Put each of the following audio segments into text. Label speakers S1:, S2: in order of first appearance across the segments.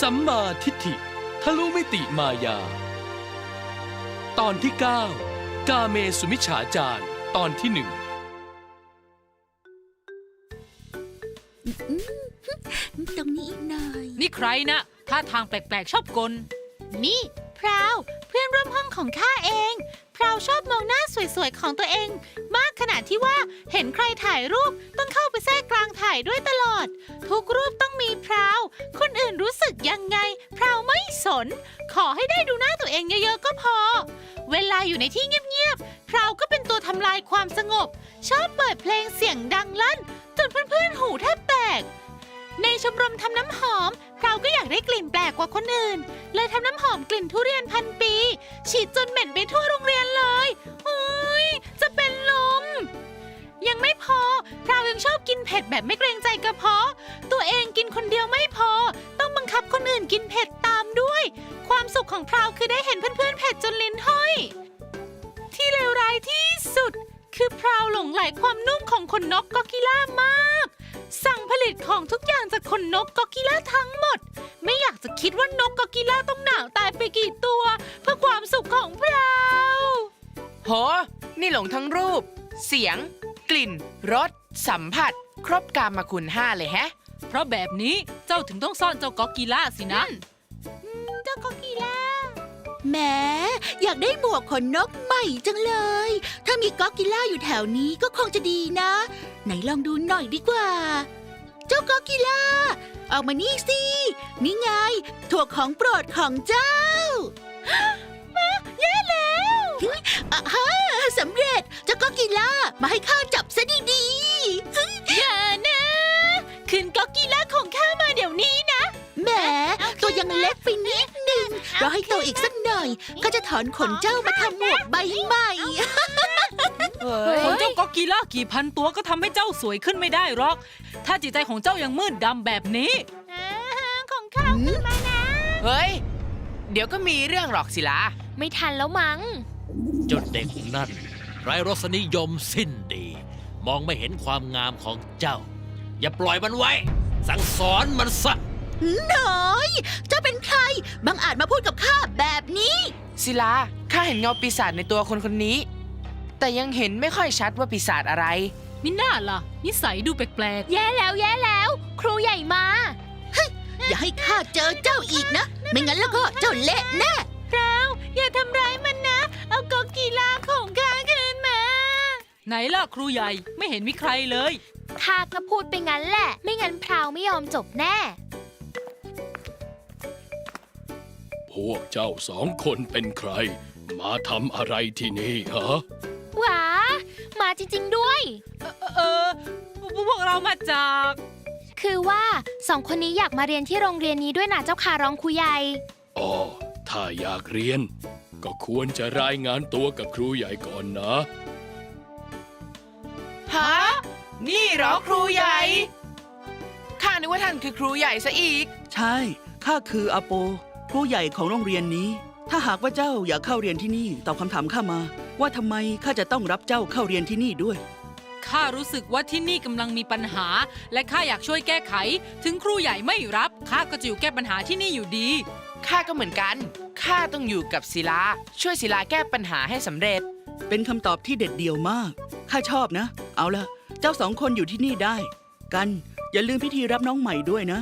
S1: สัมมาทิฏฐิ
S2: ทะลุมิติมายา ตอนที่ 9 กาเมสุมิฉาจารตอนที่หนึ่ง
S3: ตรงนี้อีกหน่อย
S1: นี่ใครนะท่าทางแปลกๆชอบกล
S3: นี่พราว เพื่อนร่วมห้องของข้าเอง ชอบมองหน้าสวยๆ ของตัวเอง มากขนาดที่ว่าเห็นใครถ่ายรูปต้องเข้าไปแทรกกลางถ่ายด้วยตลอด ทุกรูปต้องมีพราว คนอื่นรู้สึกยังไง พราวไม่สน ขอให้ได้ดูหน้าตัวเองเยอะๆก็พอ เวลาอยู่ในที่เงียบๆพราวก็เป็นตัวทำลายความสงบ ชอบเปิดเพลงเสียงดังลั่นจนเพื่อนๆหูแทบแตก ในชมรมทำน้ำหอม เราก็อยากได้กลิ่นแปลกกว่าคนอื่น เลยทำน้ำหอมกลิ่นทุเรียนพันปี ฉีดจนเหม็นไปทั่วโรงเรียนเลยอุ้ยจะเป็นลม ยังไม่พอเรายังชอบกินเผ็ดแบบไม่เกรงใจกระเพาะ ตัวเองกินคนเดียวไม่พอ ต้องบังคับคนอื่นกินเผ็ดตามด้วย ความสุขของพราวคือได้เห็นเพื่อนๆเผ็ดจนลิ้นห้อย ที่เลวร้ายที่สุด คือพราวหลงไหลความนุ่มของขนนกกอกิล่ามาก สั่งผลิตของทุกอย่างจากขนนกกอกิล่าทั้งหมด ไม่อยากจะคิดว่านกกอกิล่าต้องหนาวตายไปกี่ตัว เพื่อความสุขของพราว
S4: โห นี่หลงทั้งรูป เสียง กลิ่น รส สัมผัส ครบกามคุณห้าเลยแฮะ
S1: เพราะแบบนี้เจ้าถึงต้องซ่อนเจ้ากอกีล่าสินะ
S3: เจ้ากอกิล่า แหมอยากได้หมวกขนนกใหม่จังเลย ถ้ามีกอกิล่าอยู่แถวนี้ก็คงจะดีนะ ไหนลองดูหน่อยดีกว่า เจ้ากอกิล่าออกมานี่สินี่ไง ถั่วของโปรดของเจ้าแย่แล้วอะฮะสำเร็จเจ้ากอกิล่ามาให้ข้าจับซะดีๆอย่านะคืนกอกิล่าของข้ามาเดี๋ยวนี้นะแหมตัวยังเล็กไปนิดนึง รอให้โตอีกสักหน่อยก็จะถอนขนเจ้ามาทำหมวกใบใหม่
S1: ของเจ้ากอกีล่ากี่พันตัวก็ทำให้เจ้าสวยขึ้นไม่ได้หรอก ถ้าจิตใจของเจ้ายังมืดดำแบบนี้
S3: ของข้าขึ้นมานะ
S4: เฮ้ย เดี๋ยวก็มีเรื่องหรอกสิละ
S3: ไม่ทันแล้วมั้ง
S5: เจนเด็กนั่นไรรสนิยมสิ้นดี มองไม่เห็นความงามของเจ้า อย่าปล่อยมันไว้ สั่งสอนมันซะ
S3: ห น่อยเจ้าเป็นใครบังอาจมาพูดกับข้าแบบนี้
S4: ศิลาข้าเห็นเงาปีศาจในตัวคนคนนี้ แต่ยังเห็นไม่ค่อยชัดว่าปีศาจอะไร
S1: มิน่าล่ะ นิสัยดูแปลก
S3: แย่แล้วแย่แล้ว ครูใหญ่มา อย่าให้ข้าเจอเจ้าอีกนะ ไม่งั้นแล้วก็เจ้าเละแน่เราอย่าทำร้ายมันนะ เอากอกีฬาของข้าคืนมา
S1: ๆไหนล่ะครูใหญ่ไม่เห็นมีใครเลย
S6: ข้าก็พูดไปงั้นแหละ ไม่งั้นพราวไม่ยอมจบแน่
S2: พวกเจ้าสองคนเป็นใคร มาทำอะไรที่นี่ฮะ
S6: หวามาจริง ๆ ด้วย
S1: เออพวกเรามาจาก
S6: คือว่าสองคนนี้อยากมาเรียนที่โรงเรียนนี้ด้วยนะเจ้าค่ะร้องครูใหญ่
S2: อ๋อ ถ้าอยากเรียน ก็ควรจะรายงานตัวกับครูใหญ่ก่อนนะ
S4: ฮะ นี่เหรอครูใหญ่ ข้านึกว่าท่านคือครูใหญ่ซะอีก
S7: ใช่ ข้าคืออาโป ครูใหญ่ของโรงเรียนนี้ ถ้าหากว่าเจ้าอยากเข้าเรียนที่นี่ตอบคำถามข้ามา ว่าทำไมข้าจะต้องรับเจ้าเข้าเรียนที่นี่ด้วย
S1: ข้ารู้สึกว่าที่นี่กำลังมีปัญหา และข้าอยากช่วยแก้ไข ถึงครูใหญ่ไม่รับข้าก็จะอยู่แก้ปัญหาที่นี่อยู่ดี
S4: ข้าก็เหมือนกันข้าต้องอยู่กับศิลาช่วยศิลาแก้ปัญหาให้สำเร็จ
S7: เป็นคำตอบที่เด็ดเดี่ยวมากข้าชอบนะ เอาละเจ้าสองคนอยู่ที่นี่ได้ กันอย่าลืมพิธีรับน้องใหม่ด้วยนะ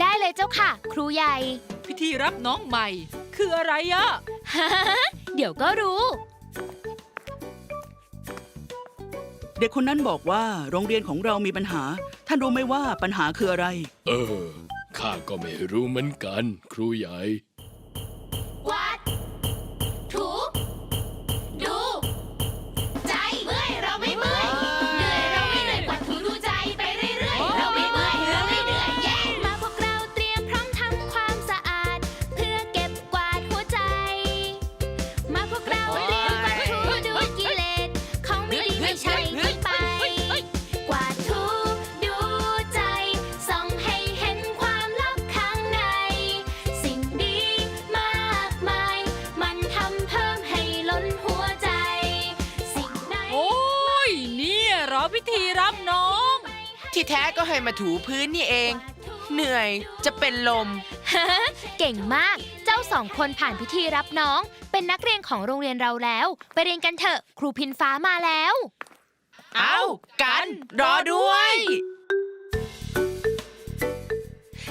S6: ได้เลยเจ้าค่ะ ครูใหญ่
S1: พิธีรับน้องใหม่ คืออะไรอะ
S6: เดี๋ยวก็รู้
S7: เด็กคนนั้นบอกว่าโรงเรียนของเรามีปัญหา ท่านรู้ไหมว่าปัญหาคืออะไร
S2: เออ ข้าก็ไม่รู้เหมือนกัน ครูใหญ่
S6: ที่
S4: แท้ก็ให้มาถูพื้นนี่เอง เหนื่อยจะเป็นลม
S6: เก่งมาก เจ้าสองคนผ่านพิธีรับน้อง เป็นนักเรียนของโรงเรียนเราแล้ว ไปเรียนกันเถอะ ครูพินฟ้ามาแล้ว
S4: เอ้า กัน รอด้วย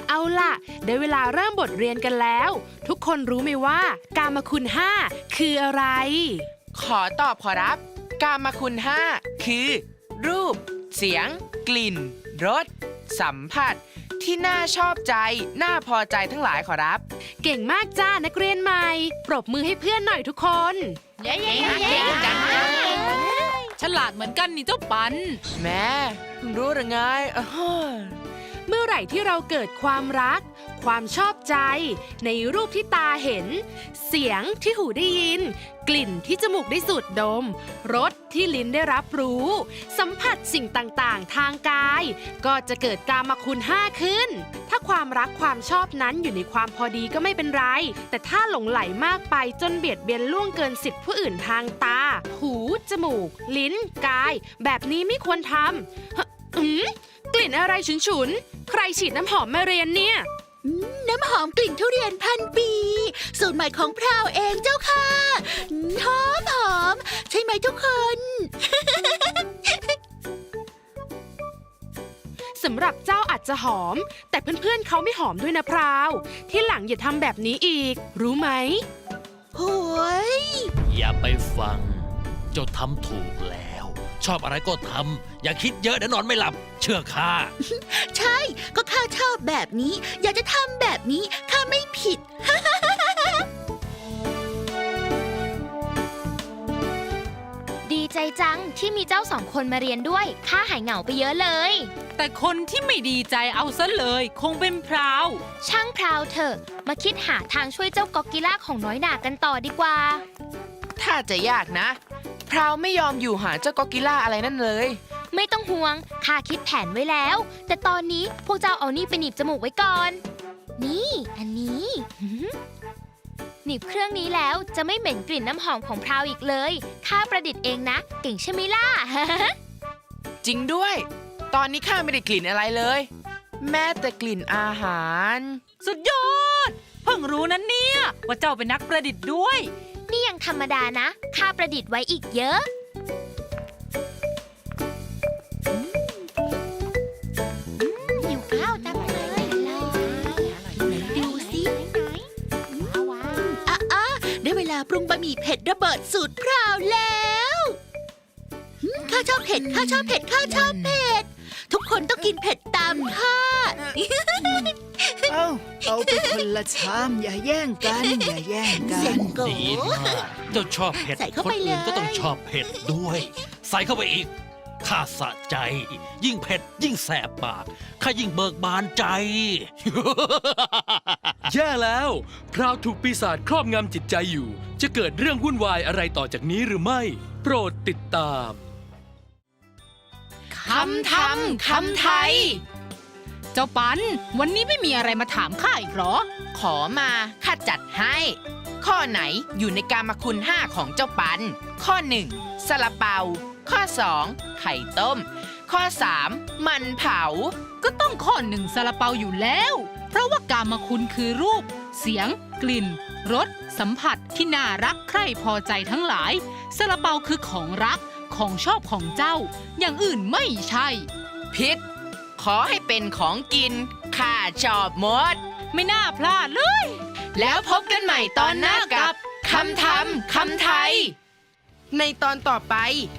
S8: เอาล่ะ ได้เวลาเริ่มบทเรียนกันแล้ว ทุกคนรู้ไหมว่า กามคุณห้าคืออะไร
S4: ขอตอบขอรับ กามคุณห้าคือ รูป เสียง กลิ่น รส สัมผัส ที่น่าชอบใจ น่าพอใจทั้งหลายขอรับ
S8: เก่งมากจ้านักเรียนใหม่ ปรบมือให้เพื่อนหน่อยทุกคน
S6: เย้เย้
S4: เย้เย้
S1: ฉลาดเหมือนกันนี่เจ้าปัน
S4: แม่เพิ่งรู้หรือไงอ้าว
S8: เมื่อไหร่ที่เราเกิดความรัก ความชอบใจ ในรูปที่ตาเห็น เสียงที่หูได้ยิน กลิ่นที่จมูกได้สูดดม รสที่ลิ้นได้รับรู้ สัมผัสสิ่งต่างๆ ทางกาย ก็จะเกิดกามคุณห้าขึ้น ถ้าความรักความชอบนั้นอยู่ในความพอดีก็ไม่เป็นไร แต่ถ้าหลงไหลมากไปจนเบียดเบียนล่วงเกินสิทธิผู้อื่นทางตา หู จมูก ลิ้น กาย แบบนี้ไม่ควรทำอืมกลิ่นอะไรฉุนๆ ใครฉีดน้ำหอมมาเรียนเนี่ย
S3: น้ำหอมกลิ่นทุเรียนพันปี สูตรใหม่ของพราวเองเจ้าค่ะหอมหอม ใช่ไหมทุกคน
S8: สำหรับเจ้าอาจจะหอม แต่เพื่อนๆเขาไม่หอมด้วยนะพราว ที่หลังอย่าทำแบบนี้อีก รู้ไหม
S3: โอ้ย
S5: อย่าไปฟัง เจ้าทำถูกแล้ว ชอบอะไรก็ทำอย่าคิดเยอะเดี๋ยวนอนไม่หลับ เชื่อข้า
S3: ใช่ ก็ข้าชอบแบบนี้ อยากจะทำแบบนี้ข้าไม่ผิด
S6: ดีใจจังที่มีเจ้าสองคนมาเรียนด้วย ข้าหายเหงาไปเยอะเลย
S1: แต่คนที่ไม่ดีใจเอาซะเลย คงเป็นพราว
S6: ช่างพราวเถอะ มาคิดหาทางช่วยเจ้ากอกกิล่าของน้อยหนากันต่อดีกว่า
S4: ถ้าจะยากนะ พราวไม่ยอมอยู่หาเจ้ากอกิล่าอะไรนั่นเลย
S6: ไม่ต้องห่วงข้าคิดแผนไว้แล้ว แต่ตอนนี้พวกเจ้าเอานี่ไปหนีบจมูกไว้ก่อน นี่ อันนี้หืมหนีบเครื่องนี้แล้วจะไม่เหม็นกลิ่นน้ำหอมของพราวอีกเลยข้าประดิษฐ์เองนะ เก่งใช่ไหมล่ะ
S4: จริงด้วย ตอนนี้ข้าไม่ได้กลิ่นอะไรเลย แม้แต่กลิ่นอาหาร
S1: สุดยอด เพิ่งรู้นั้นเนี่ย ว่าเจ้าเป็นนักประดิษฐ์ด้วย
S6: นี่ยังธรรมดานะ ข้าประดิษฐ์ไว้อีกเยอะ หิวข้าวจังเลยดูสิอะอะได้เวลาปรุงบะหมี่เผ็ดระเบิดสูตรพราวแล้วหืมข้าชอบเผ็ด ข้าชอบเผ็ด ข้าชอบเผ็ดทุก คนต้องกินเผ็ดตามข้า
S9: เอาเอาไปคนละชามอย่าแย่งกัน อย่าแย่งกั
S3: เสีย
S9: น
S3: งโก
S5: ดีมากเจ้าชอบเผ็ด
S3: ใส่เข้า
S5: คน
S3: ไป
S5: อื่นก็
S3: เลย
S5: ต้องชอบเผ็ดด้วย ใส่เข้าไปอีกข้าสะใจ ยิ่งเผ็ดยิ่งแสบปากข้ายิ่งเบิกบานใจ
S2: แย่แล้ว พราวถูกปีศาจครอบงำจิตใจอยู่ จะเกิดเรื่องวุ่นวายอะไรต่อจากนี้หรือไม่ โปรดติดตาม
S4: คำทำคำไทย
S1: เจ้าปัน วันนี้ไม่มีอะไรมาถามข้าอีกเหรอ
S4: ขอมาข้าจัดให้ ข้อไหนอยู่ในการมคุณห้าของเจ้าปัน ข้อหนึ่งซาลาเปา ข้อ 2 ไข่ต้ม ข้อ 3 มันเผา
S1: ก็ต้องข้อหนึ่งซาลาเปาอยู่แล้ว เพราะว่ากามคุณคือรูป เสียง กลิ่นรสสัมผัสที่น่ารักใคร่พอใจทั้งหลายซาลาเปาคือของรัก ของชอบของเจ้า อย่างอื่นไม่ใช่
S4: พิษ ขอให้เป็นของกิน ข้าชอบหมด
S1: ไม่น่าพลาดเลย
S4: แล้วพบกันใหม่ตอนหน้ากับคำทำคำไทย ในตอนต่อไป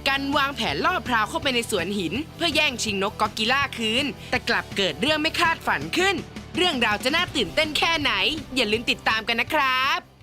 S4: กันวางแผนล่อพราวเข้าไปในสวนหิน เพื่อแย่งชิงนกกอกิล่าคืน แต่กลับเกิดเรื่องไม่คาดฝันขึ้น เรื่องราวจะน่าตื่นเต้นแค่ไหน อย่าลืมติดตามกันนะครับ